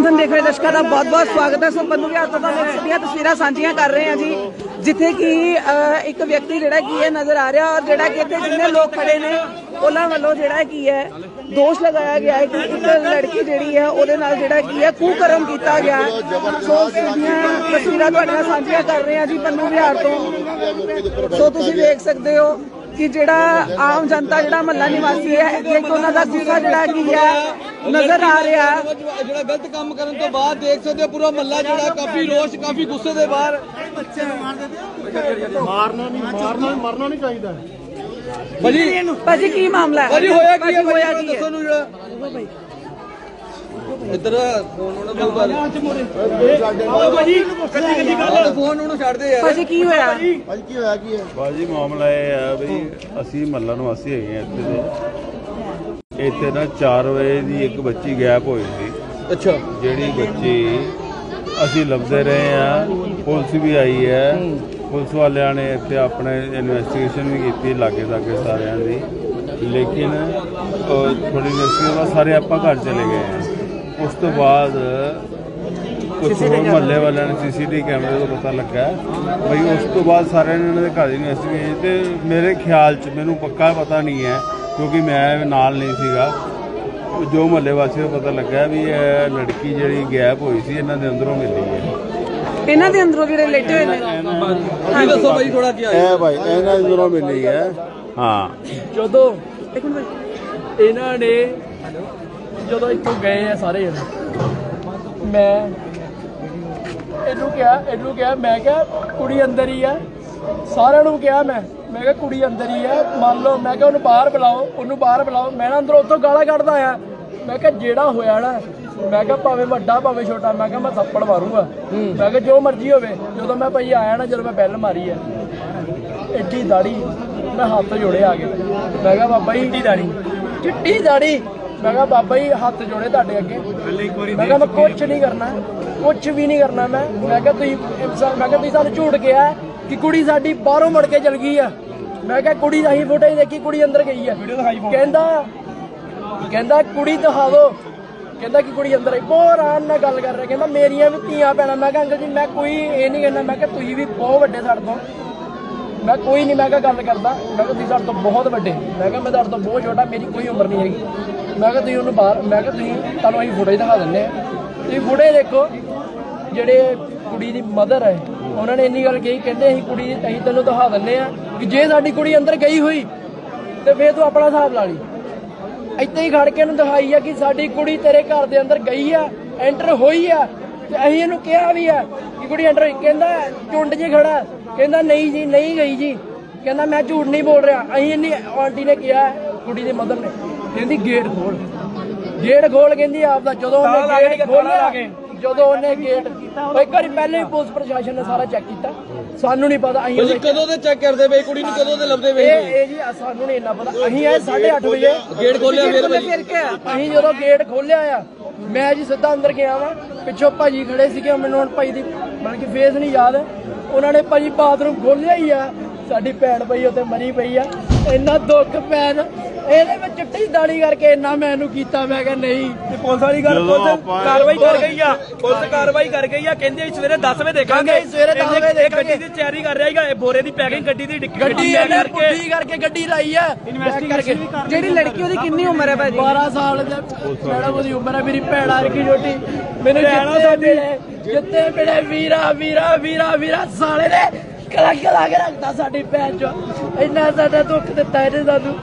ਮੰਥਨ ਦੇਖ ਰਹੇ ਦਰਸ਼ਕਾਂ ਦਾ ਬਹੁਤ-ਬਹੁਤ ਸਵਾਗਤ ਹੈ ਸੋ ਪੰਨੂ ਵਿਹਾਰ ਤੋਂ ਤੁਹਾਨੂੰ ਇੱਕ ਦੀਆਂ ਤਸਵੀਰਾਂ ਸਾਂਝੀਆਂ ਕਰ ਰਹੇ ਹਾਂ ਜੀ ਜਿੱਥੇ ਕਿ ਅ, ਇੱਕ ਵਿਅਕਤੀ ਜਿਹੜਾ ਕੀ ਹੈ ਨਜ਼ਰ ਆ ਰਿਹਾ ਔਰ ਜਿਹੜਾ ਕਿ ਇੱਥੇ ਜਿੰਨੇ ਲੋਕ ਖੜੇ ਨੇ ਉਹਨਾਂ ਵੱਲੋਂ ਜਿਹੜਾ ਕੀ ਹੈ ਦੋਸ਼ ਲਗਾਇਆ ਗਿਆ ਹੈ ਕਿ ਇੱਕ ਲੜਕੀ ਜਿਹੜੀ ਹੈ ਉਹਦੇ ਨਾਲ ਜਿਹੜਾ ਕੀ ਹੈ ਕੁਕਰਮ ਕੀਤਾ ਗਿਆ ਹੈ। ਸੋ ਉਸ ਤਸਵੀਰਾਂ ਤੁਹਾਡੇ ਨਾਲ ਸਾਂਝੀਆਂ ਕਰ ਰਹੇ ਹਾਂ ਜੀ ਪੰਨੂ ਵਿਹਾਰ ਤੋਂ ਸੋ ਤੁਸੀਂ ਦੇਖ ਸਕਦੇ ਹੋ ਕਿ ਜਿਹੜਾ ਆਮ ਜਨਤਾ ਜਿਹੜਾ ਮਹੱਲਾ ਨਿਵਾਸੀ ਹੈ ਇੱਥੇ ਕਿ ਉਹਨਾਂ ਦਾ ਗੁੱਸਾ ਜਿਹੜਾ ਕੀ ਹੈ ਨਜ਼ਰ ਆ ਰਿਹਾ ਹੈ। ਜਿਹੜਾ ਗਲਤ ਕੰਮ ਕਰਨ ਤੋਂ ਬਾਅਦ ਦੇਖ ਸਕਦੇ ਹੋ ਪੂਰਾ ਮੱਲਾ ਜਿਹੜਾ ਕਾਫੀ ਰੋਸ਼ ਕਾਫੀ ਗੁੱਸੇ ਦੇ ਬਾਹਰ। ਮਾਰਨਾ ਨਹੀਂ ਮਾਰਨਾ ਮਰਨਾ ਨਹੀਂ ਚਾਹੀਦਾ। ਭਾਜੀ ਭਾਜੀ ਕੀ ਮਾਮਲਾ ਹੈ? ਭਾਜੀ ਹੋਇਆ ਕੀ ਹੈ? ਹੋਇਆ ਭਾਜੀ ਕੀ ਦੱਸੋ ਨੂੰ ਜਿਹੜਾ ਇੱਧਰ ਫੋਨ ਉਹਨਾਂ ਨੂੰ ਗੱਲ। ਭਾਜੀ ਫੋਨ ਉਹਨੂੰ ਛੱਡ ਦੇ ਯਾਰ। ਭਾਜੀ ਕੀ ਹੋਇਆ? ਅੱਜ ਕੀ ਹੋਇਆ ਕੀ ਹੈ? ਬਾਜੀ ਮਾਮਲਾ ਇਹ ਹੈ ਵੀ ਅਸੀਂ ਮਹੱਲਾ ਨਿਵਾਸੀ ਹੈਗੇ ਹਾਂ ਇੱਥੇ ਦੇ। ਇੱਥੇ ਨਾ 4 ਵਜੇ ਦੀ ਇੱਕ ਬੱਚੀ ਗਾਇਬ ਹੋਈ ਸੀ। ਅੱਛਾ। ਜਿਹੜੀ ਬੱਚੀ ਅਸੀਂ ਲੱਭਦੇ ਰਹੇ ਆ ਪੁਲਿਸ ਵੀ ਆਈ ਹੈ। ਪੁਲਿਸ ਵਾਲਿਆਂ ਨੇ ਇੱਥੇ ਆਪਣੇ ਇਨਵੈਸਟੀਗੇਸ਼ਨ ਵੀ ਕੀਤੀ ਲਾਗੇ ਲਾਗੇ ਸਾਰਿਆਂ ਦੀ। ਲੇਕਿਨ ਥੋੜੀ ਇਨਵੈਸਟੀਗੇਸ਼ਨ ਬਾਅਦ ਸਾਰੇ ਆਪਾਂ ਘਰ ਚਲੇ ਗਏ ਆ ਉਸ ਤੋਂ ਬਾਅਦ ਕੁਝ ਹੋਰ ਮਹੱਲੇ ਵਾਲਿਆਂ ਨੇ ਸੀਸੀਟੀਵੀ ਕੈਮਰੇ ਤੋਂ ਪਤਾ ਲੱਗਾ। ਬਈ ਉਸ ਤੋਂ ਬਾਅਦ ਸਾਰਿਆਂ ਨੇ ਇਹਨਾਂ ਦੇ ਘਰ ਦੀ ਇਨਵੈਸਟੀਗੇਸ਼ਨ ਤੇ ਮੇਰੇ ਖਿਆਲ 'ਚ ਮੈਨੂੰ ਪੱਕਾ ਪਤਾ ਨਹੀਂ ਹੈ ਕਿਉਂਕਿ ਮੈਂ ਨਾਲ ਨਹੀਂ ਸੀਗਾ। ਜੋ ਮਹੱਲੇ ਵਾਸੀਆਂ ਨੂੰ ਪਤਾ ਲੱਗਾ ਵੀ ਇਹ ਲੜਕੀ ਜਿਹੜੀ ਗਾਇਬ ਹੋਈ ਸੀ ਇਹਨਾਂ ਦੇ ਅੰਦਰੋਂ ਮਿਲੀ ਹੈ। ਇਹਨਾਂ ਦੇ ਅੰਦਰੋਂ ਜਿਹੜੇ ਲੇਟੇ ਹੋਏ ਨੇ? ਦੱਸੋ ਭਾਈ ਥੋੜਾ ਕੀ ਆਇਆ ਇਹ ਭਾਈ ਇਹਨਾਂ ਦੇ ਅੰਦਰੋਂ ਮਿਲੀ ਹੈ। ਹਾਂ। ਜਦੋਂ ਇੱਕ ਮਿੰਟ। ਭਾਜੀ। ਇਹਨਾਂ ਨੇ ਜਦੋਂ ਇੱਥੋਂ ਗਏ ਆ ਸਾਰੇ ਜਣੇ ਮੈਂ ਇਹਨੂੰ ਕਿਹਾ ਇਹਨੂੰ ਕਿਹਾ ਮੈਂ ਕਿਹਾ ਕੁੜੀ ਅੰਦਰ ਹੀ ਆ। ਸਾਰਿਆਂ ਨੂੰ ਕਿਹਾ ਮੈਂ। ਮੈਂ ਕਿਹਾ ਕੁੜੀ ਅੰਦਰ ਹੀ ਆ ਮੰਨ ਲਓ ਮੈਂ ਕਿਹਾ ਉਹਨੂੰ ਬਾਹਰ ਬੁਲਾਓ ਉਹਨੂੰ ਬਾਹਰ ਬੁਲਾਓ ਮੈਂ ਨਾ ਅੰਦਰੋਂ ਉੱਥੋਂ ਗਾਲਾਂ ਕੱਢਦਾ ਆ ਮੈਂ ਕਿਹਾ ਜਿਹੜਾ ਹੋਇਆ ਨਾ ਮੈਂ ਕਿਹਾ ਭਾਵੇਂ ਵੱਡਾ ਭਾਵੇਂ ਛੋਟਾ ਮੈਂ ਕਿਹਾ ਮੈਂ ਥੱਪੜ ਮਾਰੂੰਗਾ ਮੈਂ ਕਿਹਾ ਜੋ ਮਰਜ਼ੀ ਹੋਵੇ ਜਦੋਂ ਮੈਂ ਭਾਈ ਆਇਆ ਨਾ ਜਦੋਂ ਮੈਂ ਬੈਲ ਮਾਰੀ ਆ ਐਡੀ ਦਾੜੀ ਮੈਂ ਹੱਥ ਜੋੜੇ ਆ ਕੇ ਮੈਂ ਕਿਹਾ ਬਾਬਾ ਜੀ ਚਿੱਟੀ ਦਾੜੀ ਚਿੱਟੀ ਦਾੜੀ ਮੈਂ ਕਿਹਾ ਬਾਬਾ ਜੀ ਹੱਥ ਜੋੜੇ ਤੁਹਾਡੇ ਅੱਗੇ ਮੈਂ ਕਿਹਾ ਮੈਂ ਕੁਝ ਨਹੀਂ ਕਰਨਾ ਕੁਝ ਵੀ ਨਹੀਂ ਕਰਨਾ ਮੈਂ ਮੈਂ ਕਿਹਾ ਤੁਸੀਂ ਮੈਂ ਕਿਹਾ ਤੁਸੀਂ ਸਾਨੂੰ ਝੂਠ ਕਿਹਾ ਕਿ ਕੁੜੀ ਸਾਡੀ ਬਾਹਰੋਂ ਮੁੜ ਕੇ ਚਲ ਗਈ ਆ। ਮੈਂ ਕਿਹਾ ਕੁੜੀ ਦਾ ਹੀ ਫੋਟੋ ਦੇਖੀ ਕੁੜੀ ਅੰਦਰ ਗਈ ਆ। ਕਹਿੰਦਾ ਕਹਿੰਦਾ ਕੁੜੀ ਦਿਖਾ ਦਿਓ ਕਹਿੰਦਾ ਕਿ ਕੁੜੀ ਅੰਦਰ ਆਈ। ਬਹੁਤ ਆਰਾਮ ਨਾਲ ਗੱਲ ਕਰ ਰਿਹਾ। ਕਹਿੰਦਾ ਮੇਰੀਆਂ ਵੀ ਧੀਆਂ ਭੈਣਾਂ। ਮੈਂ ਕਿਹਾ ਅੰਕਲ ਜੀ ਮੈਂ ਕੋਈ ਇਹ ਨਹੀਂ ਕਹਿੰਦਾ। ਮੈਂ ਕਿਹਾ ਤੁਸੀਂ ਵੀ ਬਹੁਤ ਵੱਡੇ ਸਾਡੇ ਤੋਂ। ਮੈਂ ਕੋਈ ਨਹੀਂ ਮੈਂ ਕਿਹਾ ਗੱਲ ਕਰਦਾ। ਮੈਂ ਕਿਹਾ ਤੁਸੀਂ ਸਾਡੇ ਤੋਂ ਬਹੁਤ ਵੱਡੇ। ਮੈਂ ਕਿਹਾ ਮੈਂ ਤੁਹਾਡੇ ਤੋਂ ਬਹੁਤ ਛੋਟਾ। ਮੇਰੀ ਕੋਈ ਉਮਰ ਨਹੀਂ ਹੈਗੀ। ਮੈਂ ਕਿਹਾ ਤੁਸੀਂ ਉਹਨੂੰ ਬਾਹਰ ਮੈਂ ਕਿਹਾ ਤੁਸੀਂ ਤੁਹਾਨੂੰ ਅਸੀਂ ਫੋਟੋ ਹੀ ਦਿਖਾ ਦਿੰਦੇ ਆ ਤੁਸੀਂ ਫੋਟੋ ਦੇਖੋ ਜਿਹੜੇ ਕੁੜੀ ਦੀ ਮਦਰ ਹੈ। ਉਹਨਾਂ ਨੇ ਇੰਨੀ ਗੱਲ ਕਹੀ ਕਹਿੰਦੇ ਅਸੀਂ ਕੁੜੀ ਅਸੀਂ ਤੈਨੂੰ ਦਿਖਾ ਦਿੰਦੇ ਆ ਕਿ ਜੇ ਸਾਡੀ ਕੁੜੀ ਅੰਦਰ ਗਈ ਹੋਈ ਤੇ ਫੇਰ ਤੂੰ ਆਪਣਾ ਹਿਸਾਬ ਲਾ ਲਈ। ਇੱਥੇ ਹੀ ਖੜ ਕੇ ਇਹਨੂੰ ਦਿਖਾਈ ਆ ਕਿ ਸਾਡੀ ਕੁੜੀ ਤੇਰੇ ਘਰ ਦੇ ਅੰਦਰ ਗਈ ਆ ਐਂਟਰ ਹੋਈ ਆ ਤੇ ਅਸੀਂ ਇਹਨੂੰ ਕਿਹਾ ਵੀ ਆ ਕਿ ਕੁੜੀ ਐਂਟਰ ਹੋਈ। ਕਹਿੰਦਾ ਚੁੰਡ 'ਚ ਖੜਾ। ਕਹਿੰਦਾ ਨਹੀਂ ਜੀ ਨਹੀਂ ਗਈ ਜੀ। ਕਹਿੰਦਾ ਮੈਂ ਝੂਠ ਨਹੀਂ ਬੋਲ ਰਿਹਾ। ਅਸੀਂ ਇੰਨੀ ਆਂਟੀ ਨੇ ਕਿਹਾ ਕੁੜੀ ਦੇ ਮਦਰ ਨੇ। ਕਹਿੰਦੀ ਗੇਟ ਖੋਲ। ਗੇਟ ਖੋਲ ਕਹਿੰਦੀ ਆਪ ਦਾ ਜਦੋਂ ਉਹਨੇ ਗੇਟ ਖੋਲਿਆ ਜਦੋਂ ਉਹਨੇ ਗੇਟ ਉਹ ਇੱਕ ਵਾਰੀ ਪਹਿਲੇ ਹੀ ਪੁਲਿਸ ਪ੍ਰਸ਼ਾਸਨ ਨੇ ਸਾਰਾ ਚੈੱਕ ਕੀਤਾ। ਸਾਨੂੰ ਨਹੀਂ ਪਤਾ ਅਸੀਂ ਕਦੋਂ ਦੇ ਚੈੱਕ ਕਰਦੇ ਬਈ ਕੁੜੀ ਨੂੰ ਕਦੋਂ ਦੇ ਲੱਭਦੇ ਬਈ ਇਹ ਇਹ ਜੀ ਸਾਨੂੰ ਨਹੀਂ ਇੰਨਾ ਪਤਾ। ਅਸੀਂ ਆਏ 8:30 ਵਜੇ। ਗੇਟ ਖੋਲਿਆ ਫਿਰ ਕੀ ਹੋਇਆ? ਅਸੀਂ ਜਦੋਂ ਗੇਟ ਖੋਲਿਆ ਆ ਮੈਂ ਜੀ ਸਿੱਧਾ ਅੰਦਰ ਗਿਆ ਵਾਂ। ਪਿੱਛੋਂ ਭਾਜੀ ਖੜੇ ਸੀਗੇ ਮੈਨੂੰ ਹੁਣ ਭਾਈ ਦੀ ਬਲਕਿ ਫੇਸ ਨਹੀਂ ਯਾਦ। ਉਹਨਾਂ ਨੇ ਭਾਜੀ ਬਾਥਰੂਮ ਖੋਲਿਆ ਹੀ ਆ। ਸਾਡੀ ਭੈਣ ਪਈ ਉੱਥੇ ਮਰੀ ਪਈ ਆ। ਇੰਨਾ ਦੁੱਖ ਪੈਣ ਇਹਦੇ ਵਿੱਚ ਚਿੱਟੀ ਦਾੜੀ ਕਰਕੇ ਇੰਨਾ ਮੈਨੂੰ ਕੀਤਾ ਮੈਂ ਕਿਹਾ ਨਹੀਂ। ਤੇ ਪੁਲਿਸ ਵਾਲੀ ਗੱਲ ਜਦੋਂ ਪੁਲਿਸ ਆਪਾਂ- ਕਾਰਵਾਈ ਕਰ ਗਈ ਆ। ਪੁਲਿਸ ਕਾਰਵਾਈ ਕਰ ਗਈ ਆ ਕਹਿੰਦੇ ਅਸੀਂ ਸਵੇਰੇ 10 ਵਜੇ ਦੇਖਾਂਗੇ। ਕਹਿੰਦੇ ਸਵੇਰੇ 10 ਵਜੇ ਇਹ ਦੇਖਾਂਗੇ। ਗੱਡੀ ਦੀ ਤਿਆਰੀ ਕਰ ਰਿਹਾ ਹੈਗਾ ਇਹ ਬੋਰੇ ਦੀ ਪੈਕਿੰਗ ਗੱਡੀ ਦੀ ਡਿੱਗੀ ਗੱਡੀ ਪੈਕ ਇਹਨੇ ਕਰਕੇ। ਪੁੱਠੀ ਕਰਕੇ ਗੱਡੀ ਲਾਈ ਆ। ਕਰਕੇ। ਜਿਹੜੀ ਲੜਕੀ ਉਹਦੀ ਕਿੰਨੀ ਉਮਰ ਹੈ ਭਾਜੀ? 12 ਸਾਲ ਦਾ। ਮੈਡਮ ਉਹਦੀ ਉਮਰ ਹੈ ਮੇਰੀ ਭੈਣ ਆ ਰਕੀ ਛੋਟੀ। ਮੈਨੂੰ ਜਿੱਤੇ ਮਿਲੇ ਜਿੱਤੇ ਮਿਲੇ ਵੀਰਾ ਵੀਰਾ ਵੀਰਾ ਵੀਰਾ ਸਾਲੇ ਨੇ ਕਲਾ ਕਲਾ ਕੇ ਰੱਖਦਾ ਸਾਡੀ ਭੈਣ ਚੋ। ਇੰਨਾ ਸਾਡਾ ਦੁੱਖ ਦਿੱਤਾ ਇਹਨੇ ਸਾਨੂੰ।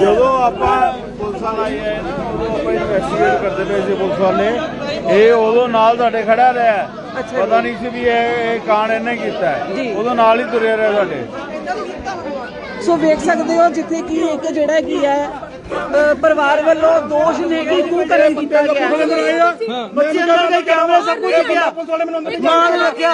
ਜਦੋਂ ਆਪਾਂ ਪੁਲਿਸ ਵਾਲਾ ਹੈ ਨਾ ਉਦੋਂ ਆਪਾਂ ਇਨਵੈਸਟੀਗੇਟ ਕਰਦੇ ਪਏ ਸੀ ਪੁਲਿਸ ਵਾਲੇ ਇਹ ਉਦੋਂ ਨਾਲ ਤੁਹਾਡੇ ਖੜਾ ਰਿਹਾ ਪਤਾ ਨਹੀਂ ਸੀ ਵੀ ਇਹ ਇਹ ਕਾਂਡ ਇਹਨੇ ਕੀਤਾ ਹੈ। ਉਦੋਂ ਨਾਲ ਹੀ ਤੁਰਿਆ ਰਿਹਾ ਸਾਡੇ ਸੋ ਵੇਖ ਸਕਦੇ ਹੋ ਜਿੱਥੇ ਕਿ ਇੱਕ ਜਿਹੜਾ ਕੀ ਹੈ ਅ, ਪਰਿਵਾਰ ਵੱਲੋਂ ਦੋਸ਼ ਨੇ ਕਿ ਕੁਕਰਮ ਕੀਤਾ ਗਿਆ। ਬੱਚੇ ਅੰਦਰ ਦੇ ਕੈਮਰੇ ਸਭ ਕੁਝ ਗਿਆ ਮਾਰ ਰੱਖਿਆ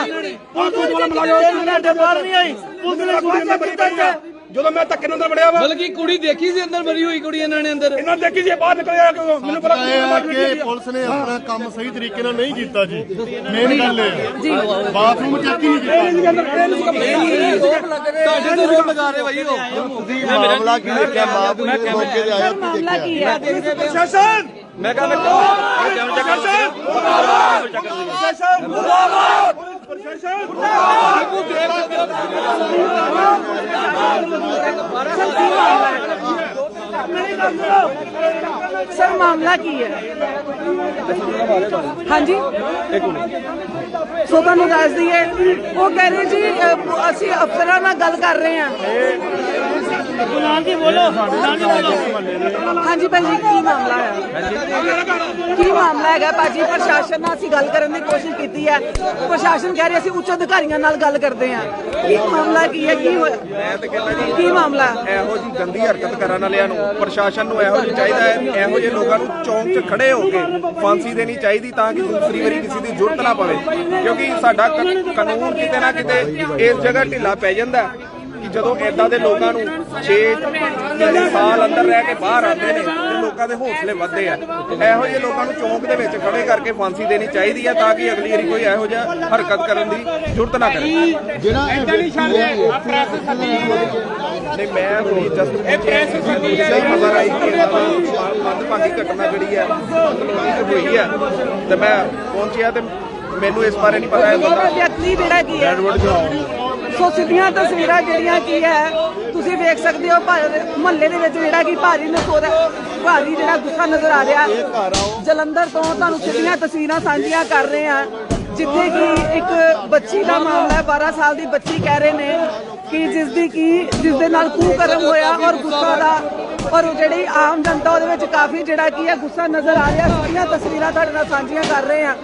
ਪੁਲਿਸ ਵਾਲੇ ਨਹੀਂ ਆਈ ਪੁਲਿਸ ਨੇ ਪਈ ਆ ਜਦੋਂ ਮੈਂ ਧੱਕੇ ਨਾਲ ਅੰਦਰ ਵੜਿਆ ਵਾ ਬਲਕਿ ਕੁੜੀ ਦੇਖੀ ਸੀ ਅੰਦਰ ਮਰੀ ਹੋਈ ਕੁੜੀ ਇਹਨਾਂ ਨੇ ਅੰਦਰ? ਇਹਨਾਂ ਨੇ ਦੇਖੀ ਸੀ ਬਾਹਰ ਨਿਕਲਿਆ ਕਿਉਂ ਮੈਨੂੰ ਪਤਾ ਇਹ ਆ ਕਿ ਪੁਲਿਸ ਨੇ ਆਪਣਾ ਕੰਮ ਸਹੀ ਤਰੀਕੇ ਨਾਲ ਨਹੀਂ ਕੀਤਾ ਜੀ। ਮੇਨ ਗੱਲ ਇਹ ਹੈ ਜੀ। ਬਾਥਰੂਮ ਚੈੱਕ ਹੀ ਨਹੀਂ ਕੀਤਾ। ਤੁਹਾਡੇ ਤੇ ਰੋਪ ਲਗਾ ਰਹੇ ਭਾਈ ਉਹ। ਮਾਮਲਾ ਕੀ ਦੇਖਿਆ? ਮਾਂ ਨੂੰ ਮੌਕੇ ਤੇ ਆਇਆ ਮਾਮਲਾ ਕੀ ਹੈ? ਪ੍ਰਸ਼ਾਸਨ! ਮੈਂ ਕਹਿੰਦਾ ਕਿਉਂ ਕਿਉਂ ਚੱਕਰ ਪ੍ਰਸ਼ਾਸਨ। ਮੁਰਦਾਬਾਦ ਪ੍ਰਸ਼ਾਸਨ ਸਰ, ਮਾਮਲਾ ਕੀ ਹੈ? ਹਾਂਜੀ? ਸੋ, ਤੁਹਾਨੂੰ ਦੱਸ ਦਈਏ, ਉਹ ਕਹਿ ਰਹੇ ਜੀ ਅਸੀਂ ਅਫਸਰਾਂ ਨਾਲ ਗੱਲ ਕਰ ਰਹੇ ਹਾਂ। ਹਾਂਜੀ ਭਾਈ ਜੀ ਕੀ ਮਾਮਲਾ ਹੈ? ਕੀ ਮਾਮਲਾ ਹੈਗਾ ਭਾਜੀ ਪ੍ਰਸ਼ਾਸਨ ਨਾਲ ਅਸੀਂ ਗੱਲ ਕਰਨ ਦੀ ਕੋਸ਼ਿਸ਼ ਕੀਤੀ ਹੈ। ਪ੍ਰਸ਼ਾਸਨ ਕਹਿ ਰਿਹਾ ਅਸੀਂ ਉੱਚ ਅਧਿਕਾਰੀਆਂ ਨਾਲ ਗੱਲ ਕਰਦੇ ਹਾਂ। ਕੀ ਮਾਮਲਾ ਕੀ ਹੈ? ਕੀ ਹੋਇਆ? ਮੈਂ ਤਾਂ ਕਹਿੰਦਾ ਜੀ ਕੀ ਮਾਮਲਾ? ਹੈ? ਇਹੋ ਜੀ ਗੰਦੀ ਹਰਕਤ ਕਰਨ ਵਾਲਿਆਂ ਨੂੰ ਪ੍ਰਸ਼ਾਸਨ ਨੂੰ ਇਹੋ ਜਿਹਾ ਚਾਹੀਦਾ ਹੈ ਇਹੋ ਜਿਹੇ ਲੋਕਾਂ ਨੂੰ ਚੌਂਕ 'ਚ ਖੜੇ ਹੋ ਕੇ ਫਾਂਸੀ ਦੇਣੀ ਚਾਹੀਦੀ ਤਾਂ ਕਿ ਦੂਸਰੀ ਵਾਰੀ ਕਿਸੇ ਦੀ ਜ਼ਰੂਰਤ ਨਾ ਪਵੇ। ਕਿਉਂਕਿ ਸਾਡਾ ਕਾਨੂੰਨ ਕਿਤੇ ਨਾ ਕਿਤੇ ਇਸ ਜਗ੍ਹਾ ਢਿੱਲਾ ਪੈ ਜਾਂਦਾ ਜਦੋਂ ਇਦਾਂ ਦੇ ਲੋਕਾਂ ਨੂੰ 6 ਸਾਲ ਅੰਦਰ ਰਹਿ ਕੇ ਬਾਹਰ ਆਉਂਦੇ ਨੇ ਤੇ ਲੋਕਾਂ ਦੇ ਹੌਸਲੇ ਵੱਧਦੇ ਆ। ਇਹੋ ਜਿਹੇ ਲੋਕਾਂ ਨੂੰ ਚੌਂਕ ਦੇ ਵਿੱਚ ਖੜੇ ਕਰਕੇ ਫਾਂਸੀ ਦੇਣੀ ਚਾਹੀਦੀ ਹੈ ਤਾਂ ਕਿ ਅਗਲੀ ਵਾਰੀ ਕੋਈ ਇਹੋ ਜਿਹਾ ਹਰਕਤ ਕਰਨ ਦੀ ਜ਼ਰੂਰਤ ਨਾ ਕਰੇ। ਜਿਹੜਾ ਇਹ ਵਿਅਕਤੀ ਹੈ ਨਹੀਂ ਮੈਂ ਹੁਣੀ ਜਸਟ ਇਹ ਪ੍ਰੈਸ ਸੱਦੀ ਹੈ। ਖਬਰ ਆਈ ਕਿ ਮੰਦਭਾਗੀ ਘਟਨਾ ਜਿਹੜੀ ਹੈ 'ਚ ਹੋਈ ਹੈ। ਤੇ ਮੈਂ ਪਹੁੰਚਿਆ ਤੇ ਮੈਨੂੰ ਇਸ ਬਾਰੇ ਨਹੀਂ ਪਤਾ ਇਹ ਉਹ ਬੰਦਾ ਸੋ ਸਿੱਧੀਆਂ ਤਸਵੀਰਾਂ ਜਿਹੜੀਆਂ ਕੀ ਹੈ, ਤੁਸੀਂ ਵੇਖ ਸਕਦੇ ਹੋ ਮੁਹੱਲੇ ਦੇ ਵਿੱਚ ਜਿਹੜਾ ਕਿ ਭਾਰੀ ਨਸੋਰ, ਭਾਰੀ ਜਿਹੜਾ ਗੁੱਸਾ ਨਜ਼ਰ ਆ ਰਿਹਾ। ਜਲੰਧਰ ਤੋਂ ਤੁਹਾਨੂੰ ਸਿੱਧੀਆਂ ਤਸਵੀਰਾਂ ਸਾਂਝੀਆਂ ਕਰ ਰਹੇ ਹਾਂ, ਜਿੱਥੇ ਕਿ ਇੱਕ ਬੱਚੀ ਦਾ ਮਾਮਲਾ ਹੈ 12 ਸਾਲ ਦੀ ਬੱਚੀ ਕਹਿ ਰਹੇ ਨੇ ਕਿ ਜਿਸ ਦੀ ਕੀ ਜਿਸ ਦੇ ਨਾਲ ਕੁਕਰਮ ਹੋਇਆ ਔਰ ਗੁੱਸਾ ਦਾ, ਔਰ ਜਿਹੜੀ ਆਮ ਜਨਤਾ ਉਹਦੇ ਵਿੱਚ ਕਾਫੀ ਜਿਹੜਾ ਕੀ ਹੈ ਗੁੱਸਾ ਨਜ਼ਰ ਆ ਰਿਹਾ। ਸਾਰੀਆਂ ਤਸਵੀਰਾਂ ਤੁਹਾਡੇ ਨਾਲ ਸਾਂਝੀਆਂ ਕਰ ਰਹੇ ਆ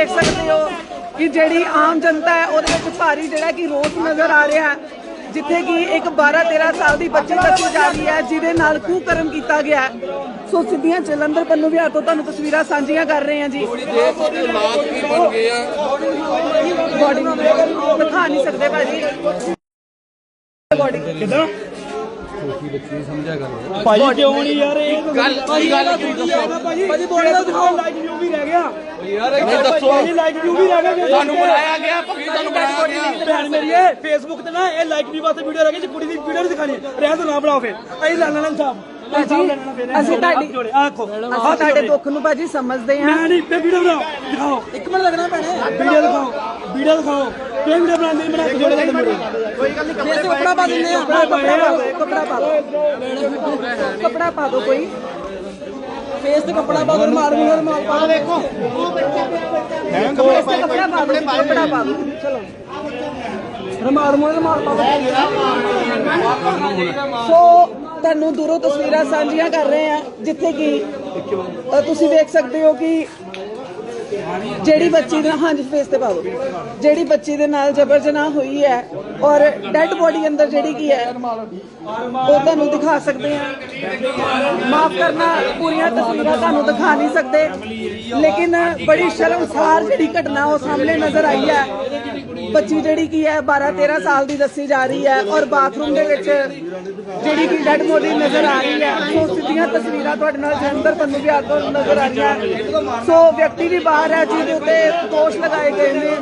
ਦੇਖ ਸਕਦੇ ਹੋ ਕਿ ਜਿਹੜੀ ਆਮ ਜਨਤਾ ਹੈ ਉਹਦੇ ਵਿੱਚ ਭਾਰੀ ਜਿਹੜਾ ਕਿ ਰੋਸ ਨਜ਼ਰ ਆ ਰਿਹਾ ਹੈ ਜਿੱਥੇ ਕਿ ਇੱਕ 12 13 ਸਾਲ ਦੀ ਬੱਚੀ ਦੱਸੀ ਜਾ ਰਹੀ ਹੈ ਜਿਹਦੇ ਨਾਲ ਕੁਕਰਮ ਕੀਤਾ ਗਿਆ। ਸੋ ਸਿੱਧੀਆਂ ਜਲੰਧਰ ਪੰਨੂ ਵਿਹਾਰ ਤੋਂ ਤੁਹਾਨੂੰ ਤਸਵੀਰਾਂ ਸਾਂਝੀਆਂ ਕਰ ਰਹੇ ਹਾਂ ਜੀ। ਬੋਡੀ ਦਿਖਾ ਨਹੀਂ ਸਕਦੇ ਭਾਜੀ। ਬੋਡੀ ਭਾਜੀ ਕਿਉਂ ਨਹੀਂ ਯਾਰ? ਇਹ ਗੱਲ ਭਾਜੀ ਗੱਲ ਭਾਜੀ ਭਾਜੀ ਬੋਲੇ ਦਾ ਦਿਖਾਓ। ਲਾਈਕ ਵਿਊ ਵੀ ਰਹਿ ਗਿਆ। ਯਾਰ ਇਹ ਦੱਸੋ। ਭਾਜੀ ਲਾਈਕ ਵਿਊ ਵੀ ਰਹਿ ਗਿਆ ਤੁਹਾਨੂੰ ਬਣਾਇਆ ਗਿਆ ਭੱਗੀ ਤੁਹਾਨੂੰ ਬਣਾਇਆ ਗਿਆ। ਭੈਣ ਮੇਰੀ ਇਹ ਫੇਸਬੁੱਕ ਤੇ ਨਾ ਇਹ ਲਾਈਕ ਵੀ ਵਾਸਤੇ ਵੀਡੀਓ ਰਹਿ ਗਈ ਜੇ ਕੁੜੀ ਦੀ ਵੀਡੀਓ ਨਹੀਂ ਦਿਖਾਣੀ। ਰਹਿ ਤਾਂ ਨਾ ਬਣਾਓ ਫਿਰ। ਅਸੀਂ ਲੈਣਾ ਸਾਹਿਬ। ਭਾਜੀ ਅਸੀਂ ਤੁਹਾਡੀ ਆਖੋ ਅਸੀਂ ਤੁਹਾਡੇ ਦੁੱਖ ਨੂੰ ਭਾਜੀ ਸਮਝਦੇ ਹਾਂ। ਮੈਂ ਨਹੀਂ ਤੇ ਵੀਡੀਓ ਬਣਾਓ ਦਿਖਾਓ। ਇੱਕ ਮਿੰਟ ਲੱਗਣਾ ਭੈਣੇ। ਵੀਡੀਓ ਦਿਖਾਓ ਵੀਡੀਓ ਦਿਖਾਓ। ਕਿਹੜੀ ਵੀਡੀਓ ਬਣਾਉਂਦੇ ਬਣਾ ਕੇ ਜੋੜੇ ਜਾਂਦੇ ਮੇਰੇ ਫੇਸ ਕੱਪੜਾ ਪਾ ਦਿੰਦੇ ਆ ਕੱਪੜਾ ਪਾ ਦਿਓ ਕੱਪੜਾ ਪਾ ਦਿਓ। ਕੱਪੜਾ ਪਾ ਕੋਈ। ਫੇਸ ਤੇ ਕੱਪੜਾ ਪਾ ਦਿਓ ਰੁਮਾਲ ਵੀ ਰੁਮਾਲ ਪਾ ਵੇਖੋ ਫੇਸ ਤੇ ਕੱਪੜਾ ਪਾ ਦਿਓ ਕੱਪੜਾ ਪਾ ਦਿਓ। ਚਲੋ। ਰੁਮਾਲ ਮੂਹਰੇ ਰੁਮਾਲ ਪਾ ਦਿਓ। ਸੋ ਤੁਹਾਨੂੰ ਦੂਰੋਂ ਤਸਵੀਰਾਂ ਸਾਂਝੀਆਂ ਕਰ ਰਹੇ ਆ ਜਿੱਥੇ ਕਿ ਤੁਸੀਂ ਦੇਖ ਸਕਦੇ ਹੋ ਕਿ ਜਿਹੜੀ ਬੱਚੀ ਦੇ ਹਾਂਜੀ ਫੇਸ ਤੇ ਪਾ ਜਿਹੜੀ ਬੱਚੀ ਦੇ ਨਾਲ ਜਬਰ ਜਨਾਹ ਹੋਈ ਹੈ ਔਰ ਡੈੱਡ ਬੋਡੀ ਅੰਦਰ ਜਿਹੜੀ ਕੀ ਹੈ, ਉਹ ਤੁਹਾਨੂੰ ਦਿਖਾ ਸਕਦੇ ਹਾਂ। ਮਾਫ ਕਰਨਾ, ਪੂਰੀਆਂ ਤਸਵੀਰਾਂ ਤੁਹਾਨੂੰ ਦਿਖਾ ਨਹੀਂ ਸਕਦੇ। ਲੇਕਿਨ ਬੜੀ ਸ਼ਰਮਸਾਰ ਜਿਹੜੀ ਘਟਨਾ ਉਹ ਸਾਹਮਣੇ ਨਜ਼ਰ ਆਈ ਹੈ। ਬੱਚੀ ਜਿਹੜੀ ਕੀ ਹੈ 12 13 ਸਾਲ ਦੀ ਦੱਸੀ ਜਾ ਰਹੀ ਹੈ ਔਰ ਬਾਥਰੂਮ ਦੇ ਵਿੱਚ ਜਿਹੜੀ ਕਿ ਡੈਡ ਬੋਡੀ ਨਜ਼ਰ ਆ ਰਹੀ ਹੈ। ਸੋ ਸਿੱਧੀਆਂ ਤਸਵੀਰਾਂ ਤੁਹਾਡੇ ਨਾਲ ਜਲੰਧਰ ਪੰਨੂ ਵਿਹਾਰ ਤੋਂ ਨਜ਼ਰ ਆ ਰਹੀਆਂ। ਸੋ ਵਿਅਕਤੀ ਵੀ ਬਾਹਰ ਹੈ, ਜਿਹਦੇ ਉੱਤੇ ਦੋਸ਼ ਲਗਾਏ ਗਏ ਨੇ।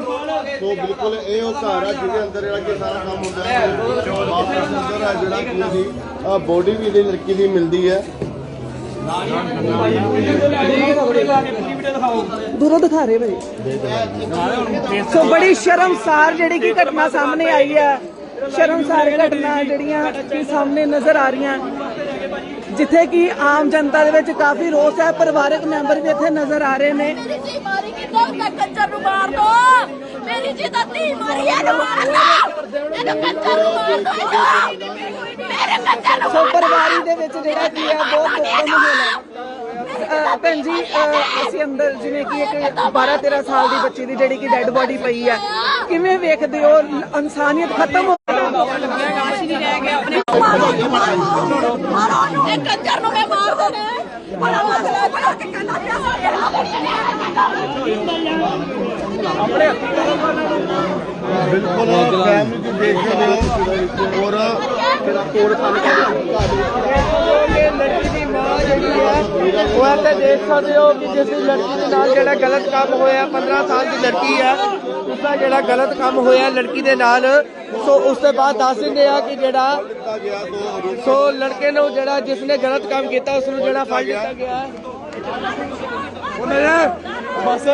ਸੋ ਬਿਲਕੁਲ ਇਹ ਉਹ ਘਰ ਆ ਜਿਹਦੇ ਅੰਦਰ ਜਿਹੜਾ ਕਿ ਸਾਰਾ ਕੰਮ ਹੁੰਦਾ ਹੈ। ਬਾਥਰੂਮ ਅੰਦਰ ਆ ਜਿਹੜਾ ਕਿ ਬੋਡੀ ਵੀ ਇਹਦੀ ਲੜਕੀ ਦੀ ਮਿਲਦੀ ਹੈ। ਦੂਰੋਂ ਦਿਖਾ ਰਹੇ ਭਾਈ। ਸੋ ਬੜੀ ਸ਼ਰਮਸਾਰ ਜਿਹੜੀ ਕਿ ਘਟਨਾ ਸਾਹਮਣੇ ਆਈ ਹੈ। ਸ਼ਰਮਸਾਰ ਘਟਨਾ ਜਿਹੜੀਆਂ ਕਿ ਸਾਹਮਣੇ ਨਜ਼ਰ ਆ ਰਹੀਆਂ। ਜਿੱਥੇ ਕਿ ਆਮ ਜਨਤਾ ਦੇ ਵਿੱਚ ਕਾਫੀ ਰੋਸ ਹੈ ਪਰਿਵਾਰਕ ਮੈਂਬਰ ਵੀ ਇੱਥੇ ਨਜ਼ਰ ਆ ਰਹੇ ਨੇ। ਮੇਰੀ ਧੀ ਮਾਰੀ ਕਿੱਦਾਂ ਉਹਦਾ ਕੰਜਰ ਨੂੰ ਮਾਰ ਦੋ। ਮੇਰੀ ਜੀ ਦਾ ਧੀ ਮਾਰੀ ਇਹਨੂੰ ਮਾਰ ਦੋ। ਇਹਨੂੰ ਕੰਜਰ ਨੂੰ ਮਾਰ ਦੋ ਇਹਨੂੰ। ਮੇਰੇ ਕੰਜਰ ਨੂੰ ਸੋ ਮਾਰ ਪਰਿਵਾਰੀ ਦੇ ਵਿੱਚ ਜਿਹੜਾ ਕੀ ਹੈ ਬਹੁਤ ਦੁੱਖ ਦਾ ਮਾਹੌਲ ਹੈ। ਭੈਣ ਜੀ ਅਸੀਂ ਅੰਦਰ ਜਿਵੇਂ ਕਿ ਇੱਕ 12 13 ਸਾਲ ਦੀ ਬੱਚੀ ਦੀ ਜਿਹੜੀ ਕਿ ਡੈੱਡ ਬੋਡੀ ਪਈ ਹੈ ਕਿਵੇਂ ਵੇਖਦੇ ਹੋ? ਇਨਸਾਨੀਅਤ ਖਤਮ ਹੋ ਮਾਰੋ ਇਹ ਕੰਜਰ ਨੂੰ ਮੈਂ ਮਾਰ ਦੇਣਾ। ਬੜਾ ਮਸਲਾ ਬੜਾ ਕਿ ਕੰਨਾ ਪਿਆ ਸਾਰੇ ਲਾ ਦੇਣੀਆਂ ਨੇ ਬਿਲਕੁਲ ਫੈਮਿਲੀ ਨੂੰ ਦੇਖ ਹੋ। ਔਰ ਤੋੜ ਕੰਮ ਲੜਕੀ ਦੀ ਮਾਂ ਜਿਹੜੀ ਹੈ ਉਹ ਇੱਥੇ ਦੇਖ ਸਕਦੇ ਹੋ ਕਿ ਜਿਸ ਲੜਕੀ ਦੇ ਨਾਲ ਜਿਹੜਾ ਗਲਤ ਕੰਮ ਹੋਇਆ 15 ਸਾਲ ਦੀ ਲੜਕੀ ਹੈ ਉਸ ਦਾ ਜਿਹੜਾ ਗਲਤ ਕੰਮ ਹੋਇਆ ਲੜਕੀ ਦੇ ਨਾਲ ਸੋ ਉਸ ਤੋਂ ਬਾਅਦ ਦੱਸ ਦਿੰਦੇ ਆ ਕਿ ਜਿਹੜਾ ਸੋ ਲੜਕੇ ਨੂੰ ਜਿਹੜਾ ਜਿਸ ਨੇ ਗਲਤ ਕੰਮ ਕੀਤਾ ਉਸ ਨੂੰ ਜਿਹੜਾ ਫੜ ਲਿੱਤਾ ਗਿਆ। ਉਹਨਾਂ ਬਸ।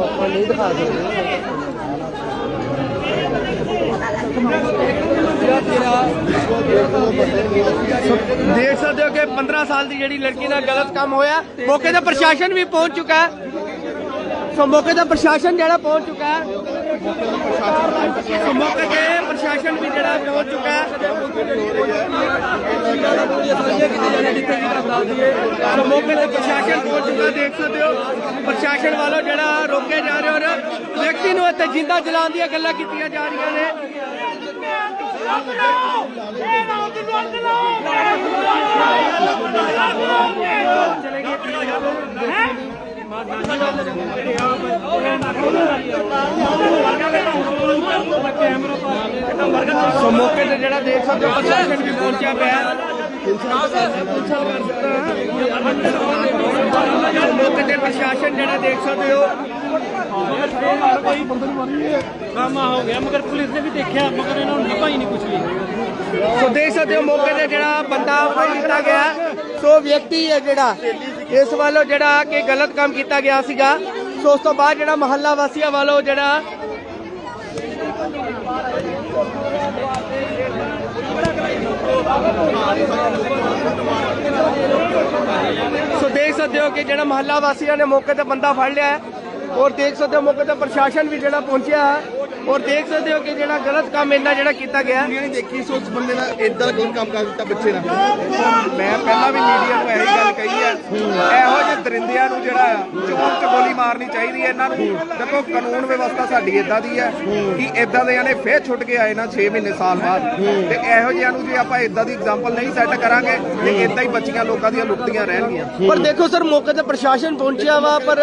ਆਪਾਂ ਨਹੀਂ ਦਿਖਾ ਸਕਦੇ। ਦੇਖ ਸਕਦੇ ਹੋ ਕਿ 15 ਸਾਲ ਦੀ ਜਿਹੜੀ ਲੜਕੀ ਨਾਲ ਗਲਤ ਕੰਮ ਹੋਇਆ, ਮੌਕੇ ਤੇ ਪ੍ਰਸ਼ਾਸਨ ਵੀ ਪਹੁੰਚ ਚੁੱਕਾ ਹੈ। ਸੋ ਮੌਕੇ ਤੇ ਪ੍ਰਸ਼ਾਸਨ ਜਿਹੜਾ ਪਹੁੰਚ ਚੁੱਕਾ ਹੈ। ਸੋ ਮੌਕੇ ਤੇ ਪ੍ਰਸ਼ਾਸਨ ਵੀ ਜਿਹੜਾ ਪਹੁੰਚ ਚੁੱਕਾ ਹੈ। ਸੋ ਮੌਕੇ ਤੇ ਪ੍ਰਸ਼ਾਸਨ ਪਹੁੰਚ ਚੁੱਕਾ ਦੇਖ ਸਕਦੇ ਹੋ। ਪ੍ਰਸ਼ਾਸਨ ਵੱਲੋਂ ਜਿਹੜਾ ਰੋਕੇ ਜਾ ਰਹੇ ਔਰ ਵਿਅਕਤੀ ਨੂੰ ਇੱਥੇ ਜਿੰਦਾ ਜਲਾਉਣ ਦੀਆਂ ਗੱਲਾਂ ਕੀਤੀਆਂ ਜਾ ਰਹੀਆਂ ਨੇ। ਸੋ ਮੌਕੇ ਤੇ ਜਿਹੜਾ ਦੇਖ ਸਕਦੇ ਹੋ ਪ੍ਰਸ਼ਾਸਨ ਵੀ ਪਹੁੰਚਿਆ ਪਿਆ ਹੈ। ਮੌਕੇ ਤੇ ਪ੍ਰਸ਼ਾਸਨ ਜਿਹੜਾ ਦੇਖ ਸਕਦੇ ਹੋ ਡਰਾਮਾ ਹੋ ਗਿਆ ਮਗਰ ਪੁਲਿਸ ਨੇ ਵੀ ਦੇਖਿਆ ਮਗਰ ਇਹਨਾਂ ਨੂੰ ਭਾਈ ਨਹੀਂ ਕੁਝ ਵੀ ਸੋ ਦੇਖ ਸਕਦੇ ਹੋ ਮੌਕੇ ਤੇ ਜਿਹੜਾ ਬੰਦਾ ਫੜ ਲਿੱਤਾ ਗਿਆ। ਸੋ ਵਿਅਕਤੀ ਹੈ ਜਿਹੜਾ, ਇਸ ਵੱਲੋਂ ਜਿਹੜਾ ਕਿ ਗਲਤ ਕੰਮ ਕੀਤਾ ਗਿਆ ਸੀਗਾ। ਸੋ ਉਸ ਤੋਂ ਬਾਅਦ ਜਿਹੜਾ ਮਹੱਲਾ ਵਾਸੀਆਂ ਵੱਲੋਂ ਜਿਹੜਾ ਸੋ ਦੇਖ ਸਕਦੇ ਹੋ ਕਿ ਜਿਹੜਾ ਮਹੱਲਾ ਵਾਸੀਆਂ ਨੇ ਮੌਕੇ ਤੇ ਬੰਦਾ ਫੜ ਲਿਆ ਹੈ। ਔਰ ਦੇਖ ਸਕਦੇ ਹੋ ਮੌਕੇ ਤੇ ਪ੍ਰਸ਼ਾਸਨ ਵੀ ਜਿਹੜਾ ਪਹੁੰਚਿਆ ਹੈ। ਔਰ ਦੇਖ ਸਕਦੇ ਹੋ ਕਿ ਜਿਹੜਾ ਗਲਤ ਕੰਮ ਇਹਨਾਂ ਜਿਹੜਾ ਕੀਤਾ ਗਿਆ। ਨਹੀਂ ਦੇਖੀ ਸੋ ਉਸ ਬੰਦੇ ਨਾਲ ਇਦਾਂ ਦਾ ਕੋਈ ਕੰਮ ਕਰ ਦਿੱਤਾ ਬੱਚੇ ਨਾਲ? ਮੈਂ ਪਹਿਲਾਂ ਵੀ ਮੀਡੀਆ ਨੂੰ ਇਹੀ ਗੱਲ ਕਹੀ ਹੈ ਇਹੋ ਜਿਹੇ ਦਰਿੰਦਿਆਂ ਨੂੰ ਜਿਹੜਾ ਆ ਚੋਣ ਚ ਗੋਲੀ ਮਾਰਨੀ ਚਾਹੀਦੀ ਹੈ ਇਹਨਾਂ ਨੂੰ ਦੇਖੋ ਕਾਨੂੰਨ ਵਿਵਸਥਾ ਸਾਡੀ ਇਦਾਂ ਦੀ ਹੈ ਕਿ ਇਦਾਂ ਦੇ ਨੇ ਫੇਰ ਛੁੱਟ ਕੇ ਆਏ ਨਾ 6 ਮਹੀਨੇ ਸਾਲ ਬਾਅਦ। ਤੇ ਇਹੋ ਜਿਹਿਆਂ ਨੂੰ ਜੇ ਆਪਾਂ ਇਦਾਂ ਦੀ ਐਗਜ਼ਾਮਪਲ ਨਹੀਂ ਸੈੱਟ ਕਰਾਂਗੇ ਤੇ ਇਦਾਂ ਹੀ ਬੱਚੀਆਂ ਲੋਕਾਂ ਦੀਆਂ ਲੁੱਟਦੀਆਂ ਰਹਿਣਗੀਆਂ। ਪਰ ਦੇਖੋ ਸਰ ਮੌਕੇ ਤੇ ਪ੍ਰਸ਼ਾਸਨ ਪਹੁੰਚਿਆ ਵਾ ਪਰ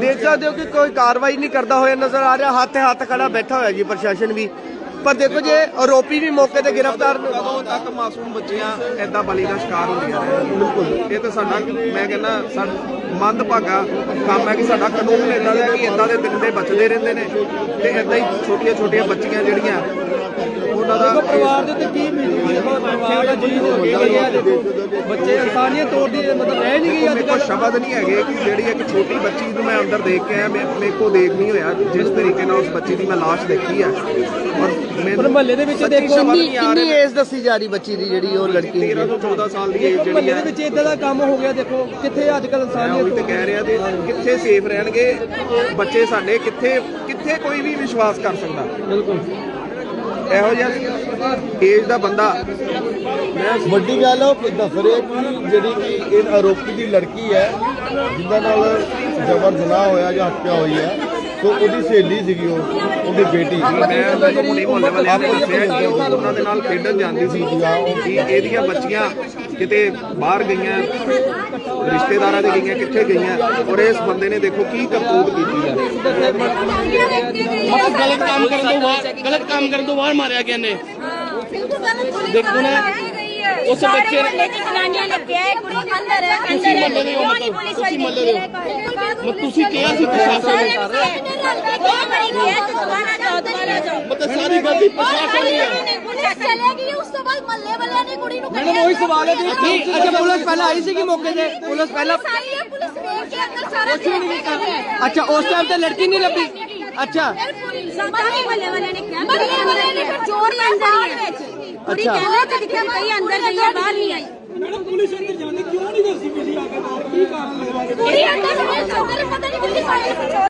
ਦੇਖ ਸਕਦੇ ਹੋ ਕਿ ਕੋਈ ਕਾਰਵਾਈ ਨਹੀਂ ਕਰਦਾ ਹੋਇਆ ਨਜ਼ਰ ਆ ਰਿਹਾ। ਹੱਥ ਹੱਥ ਖੜਾ ਬੈਠਾ ਹੋਇਆ ਜੀ ਪ੍ਰਸ਼ਾਸਨ ਵੀ। ਪਰ ਦੇਖੋ ਜੇ ਆਰੋਪੀ ਵੀ ਮੌਕੇ ਤੇ ਗ੍ਰਿਫਤਾਰ ਨੇ ਕਦੋਂ ਤੱਕ ਮਾਸੂਮ ਬੱਚੀਆਂ ਐਦਾਂ ਬਲੀ ਦਾ ਸ਼ਿਕਾਰ ਹੁੰਦੀਆਂ ਰਹਿਣਗੀਆਂ ਬਿਲਕੁਲ। ਇਹ ਤਾਂ ਸਾਡਾ ਮੈਂ ਕਹਿੰਦਾ ਸਾਡਾ ਮੰਦਭਾਗਾ ਕੰਮ ਹੈ ਕਿ ਸਾਡਾ ਕਾਨੂੰਨ ਇਦਾਂ ਦਾ ਕਿ ਇਦਾਂ ਦੇ ਦਿੰਦੇ ਬਚਦੇ ਰਹਿੰਦੇ ਨੇ। ਤੇ ਇਦਾਂ ਹੀ ਛੋਟੀਆਂ ਛੋਟੀਆਂ ਬੱਚੀਆਂ ਜਿਹੜੀਆਂ ਉਹਨਾਂ ਦਾ ਪਰਿਵਾਰ ਦੇ ਉੱਤੇ ਕੀ ਬੀਤੀ ਦੇਖੋ ਪਰਿਵਾਰ ਦਾ ਜੀ ਹੋ ਗਿਆ ਹੀ ਹੈ ਦੇਖੋ ਬੱਚੇ ਇਨਸਾਨੀਅਤ ਤੋੜਦੀ ਮਤਲਬ ਰਹਿ ਨਹੀਂ ਗਈ ਅੱਜ ਮੇਰੇ ਕੋਲ ਸ਼ਬਦ ਨਹੀਂ ਹੈਗੇ ਕਿ ਜਿਹੜੀ ਇੱਕ ਛੋਟੀ ਬੱਚੀ ਨੂੰ ਮੈਂ ਅੰਦਰ ਦੇਖ ਕੇ ਆਇਆ ਮੈਂ- ਮੇਰੇ ਕੋਲ ਦੇਖ ਨਹੀਂ ਹੋਇਆ ਜਿਸ ਤਰੀਕੇ ਨਾਲ ਉਸ ਬੱਚੀ ਦੀ ਮੈਂ ਲਾਸ਼ ਦੇਖੀ ਹੈ ਔਰ ਪਰ ਮਹੱਲੇ ਦੇ ਵਿੱਚ ਦੇਖੋ ਕਿੰਨੀ ਕਿੰਨੀ ਏਜ ਦੱਸੀ ਜਾ ਰਹੀ ਬੱਚੀ ਦੀ ਜਿਹੜੀ ਉਹ ਲੜਕੀ 13 ਤੋਂ 14 ਸਾਲ ਦੀ ਏਜ ਜਿਹੜੀ ਮਹੱਲੇ ਹੈ ਦੇ ਵਿੱਚ ਇਦਾਂ ਦਾ ਕੰਮ ਹੋ ਗਿਆ ਦੇਖੋ ਕਿੱਥੇ ਅੱਜ ਕੱਲ ਮੈਂ ਉਹੀ ਤੇ ਇਨਸਾਨੀਅਤ ਕਹਿ ਰਿਹਾ ਤੇ ਕਿੱਥੇ ਸੇਫ ਰਹਿਣਗੇ ਬੱਚੇ ਸਾਡੇ ਕਿੱਥੇ ਕਿੱਥੇ ਕੋਈ ਵੀ ਵਿਸ਼ਵਾਸ ਕਰ ਸਕਦਾ। ਬਿਲਕੁਲ। ਇਹੋ ਜਿਹਾ ਏਜ ਦਾ ਬੰਦਾ ਵੱਡੀ ਗੱਲ ਰਹੇ ਕਿ ਜਿਹੜੀ ਕਿ ਇਹ ਆਰੋਪੀ ਦੀ ਲੜਕੀ ਹੈ ਜਿੰਦਾ ਨਾਲ ਜ਼ਬਰ ਜਨਾਹ ਹੋਇਆ ਜਾਂ ਹੱਤਿਆ ਹੋਈ ਹੈ ਸੋ ਉਹਦੀ ਸਹੇਲੀ ਸੀਗੀ ਉਹ ਉਹਦੀ ਬੇਟੀ ਮੈਂ ਉਹਨਾਂ ਉਹ ਉਹਨਾਂ ਦੇ ਨਾਲ ਖੇਡਣ ਜਾਂਦੀ ਸੀ। ਕਿ ਇਹਦੀਆਂ ਬੱਚੀਆਂ ਕਿਤੇ ਬਾਹਰ ਗਈਆਂ ਰਿਸ਼ਤੇਦਾਰਾਂ ਦੇ ਗਈਆਂ ਕਿੱਥੇ ਗਈਆਂ ਔਰ ਇਸ ਬੰਦੇ ਨੇ ਦੇਖੋ ਕੀ ਕਰਤੂਤ ਕੀਤੀ ਹੈ ਗਲਤ ਕੰਮ ਕਰਨ ਤੋਂ ਬਾਅਦ ਗਲਤ ਕੰਮ ਕਰਨ ਤੋਂ ਬਾਅਦ ਮਾਰਿਆ ਗਿਆ ਨੇ ਦੇਖੋ ਨਾ ਉਸ ਬੱਚੇ ਨੇ ਦੀ ਜਨਾਨੀਆਂ ਲੱਗਿਆ ਹੈ ਕੁੜੀ ਅੰਦਰ ਹੈ। ਅੰਦਰ ਹੈ ਕਿਉਂ ਨਹੀਂ ਪੁਲਿਸ ਵਾਲੀ ਦੇਖੀ ਮੈਂ ਤੁਸੀਂ ਕਿਹਾ ਸੀ ਪ੍ਰਸ਼ਾਸਨ ਨੇ ਦੋ ਮਰੀ ਗਿਆ ਤੂੰ ਦੁਬਾਰਾ ਜਾਓ ਦੁਬਾਰਾ ਜਾਓ ਮਤਲਬ ਸਾਰੀ ਗਲਤੀ ਪ੍ਰਸ਼ਾਸਨ ਦੀ ਹੈ। ਪੁਲਿਸ ਚਲੇ ਗਈ ਉਸ ਤੋਂ ਬਾਅਦ ਮੱਲੇ ਵਾਲਿਆਂ ਨੇ ਕੁੜੀ ਨੂੰ ਮੈਡਮ ਉਹੀ ਸਵਾਲ ਹੈ ਜੀ। ਨਹੀਂ ਅੱਛਾ ਪੁਲਿਸ ਪਹਿਲਾਂ ਆਈ ਸੀ ਕਿ ਮੌਕੇ ਤੇ? ਪੁਲਿਸ ਪਹਿਲਾਂ ਸਾਰੀ ਹੈ ਪੁਲਿਸ ਵੇਖ ਕੇ ਅੰਦਰ ਸਾਰਾ ਕੁਝ ਨਹੀਂ ਕਰ ਅੱਛਾ ਉਸ ਟਾਈਮ ਤੇ ਲੜਕੀ ਨਹੀਂ ਲੱਭੀ? ਅੱਛਾ। ਮੱਲੇ ਵਾਲਿਆਂ ਨੇ ਕਿਹਾ ਮੱਲੇ ਵਾਲਿਆਂ ਨੇ ਫਿਰ ਨਾਲ ਬਾਹਰ ਵਿੱਚ ਕੁੜੀ ਕਹਿੰਦੇ ਤੇ ਦਿਖੇ ਪਈ ਅੰਦਰ ਗਈ ਹੈ ਬਾਹਰ ਨਹੀਂ ਆਈ। ਮੈਡਮ ਪੁਲਿਸ ਅੰਦਰ ਜਾਂਦੀ ਕਿਉਂ ਨਹੀਂ ਦੱਸੀ ਵੀ ਆ ਕੇ ਕੀ ਕਾਰਨ ਲਗਵਾ ਕੇ ਕੁੜੀ ਅੰਦਰ ਪਤਾ ਨਹੀਂ ਪੁਲਿਸ ਵਾਲੇ